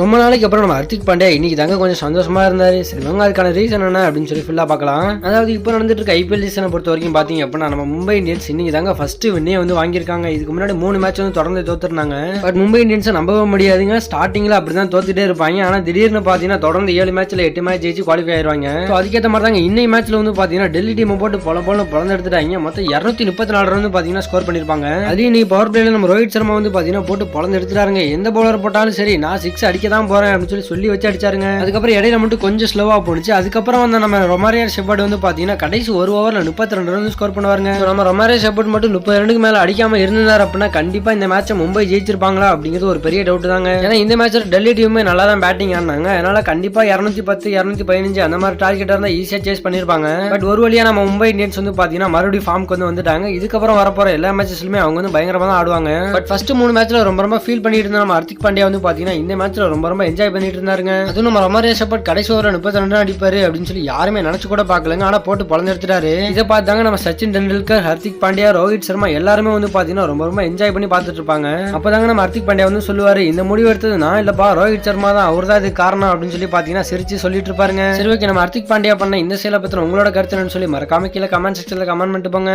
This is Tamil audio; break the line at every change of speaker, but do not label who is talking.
ரொம்ப நாளைக்கு அப்புறம் நம்ம ஹர்திக் பாண்டே இன்னைக்கு தாங்க கொஞ்சம் சந்தோஷமா இருந்தாரு. சரி அதுக்கான ரீசன் என்ன அப்படின்னு சொல்லி ஃபுல்லாக பார்க்கலாம். அதாவது இப்போ நடந்துட்டு இருக்க ஐபிஎல் சீசனை பொறுத்த வரைக்கும் பார்த்தீங்க அப்படின்னா நம்ம மும்பை இந்தியன்ஸ் இன்னைக்கு தாங்க ஃபர்ஸ்ட் வின்னே வந்து வாங்கியிருக்காங்க. இதுக்கு முன்னாடி மூணு மேட்ச் வந்து தொடர்ந்து தோத்துருந்தாங்க. பட் மும்பை இந்தியன்ஸை நம்பவே முடியாதுங்க. ஸ்டார்டிங்கில் அப்படி தான் தோத்துட்டே இருப்பாங்க. ஆனால் திடீர்னு பார்த்தீங்கன்னா தொடர்ந்து ஏழு மேட்ச்சில் எட்டு மேட்ச் ஜெயிச்சு குவாலிஃபை ஆயிருவாங்க. ஸோ அதுக்கேற்ற மாதிரி தாங்க இன்னை மேட்ச்சில் வந்து பார்த்தீங்கன்னா டெல்லி டீம் போட்டு பொல பொல பிறந்து எடுத்துட்டாங்க. மொத்தம் இரநூத்தி முப்பத்தி நாலு ரன் வந்து பார்த்தீங்கன்னா ஸ்கோர் பண்ணிருப்பாங்க. அதே நீ பவர் பிளேயில் நம்ம ரோஹித் சர்மா வந்து பார்த்தீங்கன்னா போட்டு பொழந்து எடுத்துட்டாருங்க. எந்த பவுலர் போட்டாலும் சரி நான் சிக்ஸ் அடிக்க தான் போறேன் அப்படின்னு சொல்லி சொல்லி வச்சு அடிச்சாருங்க. அதுக்கப்புறம் இடையில மட்டும் கொஞ்சம் ஸ்லோவா போனுச்சு அதுக்கப்புறம் வந்து நம்ம ரொமாரியா ஷெப்பர்ட் வந்து பாத்தீங்கன்னா கடைசி ஒரு ஓவர்ல முப்பத்தி ரெண்டு ரன் ஸ்கோர் பண்ணுவாருங்க. நம்ம ரொமாரியா ஷெப்பர்ட் மட்டும் முப்பது ரனுக்கு மேல அடிக்காம இருந்தார் அப்படின்னா கண்டிப்பா இந்த மேட்சை மும்பை ஜெயிச்சிருப்பாங்களா அப்படிங்கிறது ஒரு பெரிய டவுட் தாங்க. ஏன்னா இந்த மேட்ச்ல டெல்லி டீமுமே நல்லா தான் பேட்டிங் ஆனாங்க அதனால கண்டிப்பா இரநூத்தி பத்து இரநூத்தி பதினஞ்சு அந்த மாதிரி டார்கெட் இருந்தா ஈஸியா சேஸ் பண்ணிருப்பாங்க. பட் ஒரு வழியா நம்ம மும்பை இந்தியன்ஸ் வந்து பாத்தீங்கன்னா மறுபடியும் ஃபார்முக்கு வந்து வந்துட்டாங்க. இதுக்கப்புறம் வரப்போற எல்லா மேட்சஸ்லுமே அவங்க வந்து பயங்கரமா தான் ஆடுவாங்க. பட் ஃபர்ஸ்ட் மூணு மேட்ச்ல ரொம்ப ரொம்ப ஃபீல் பண்ணிட்டு இருந்த நம்ம ஹர்திக் பாண்டியா வந்து பாத்தீங்கன்னா இந்த மேட்ச்ல ரொம்ப ரொம்ப ரொம்ப என்ஜாய் பண்ணிட்டு இருந்தாருங்க அதுவும் நம்ம ரொமாரியா ஷெப்பர்ட் கடைசி ஓவர் முப்பத்தி ரெண்டு அடிப்பாரு அப்படின்னு சொல்லி யாருமே நினைச்சு கூட பார்க்கலங்க. ஆனா போட்டு பழந்தெடுத்துட்டாரு இதை பார்த்தாங்க நம்ம சச்சின் டெண்டுல்கர் ஹர்திக் பாண்டியா ரோஹித் சர்மா எல்லாருமே வந்து பாத்தீங்கன்னா ரொம்ப ரொம்ப என்ஜாய் பண்ணி பார்த்துட்டு இருப்பாங்க அப்பதாங்க நம்ம ஹர்திக் பாண்டியா வந்து சொல்லுவாரு இந்த முடிவு எடுத்தது நான் இல்லப்பா ரோஹித் சர்மா தான் அவர் தான் இது காரணம் அப்படின்னு சொல்லி பாத்தீங்கன்னா சிரிச்சு சொல்லிட்டு இருப்பாருங்க சரி ஓகே நம்ம ஹர்திக் பாண்டியா பண்ண இந்த செயலை பத்தின உங்களோட கருத்து சொல்லி மறக்காம கீழே கமெண்ட் செக்ஷன்ல கமெண்ட் பண்ணிட்டு போங்க.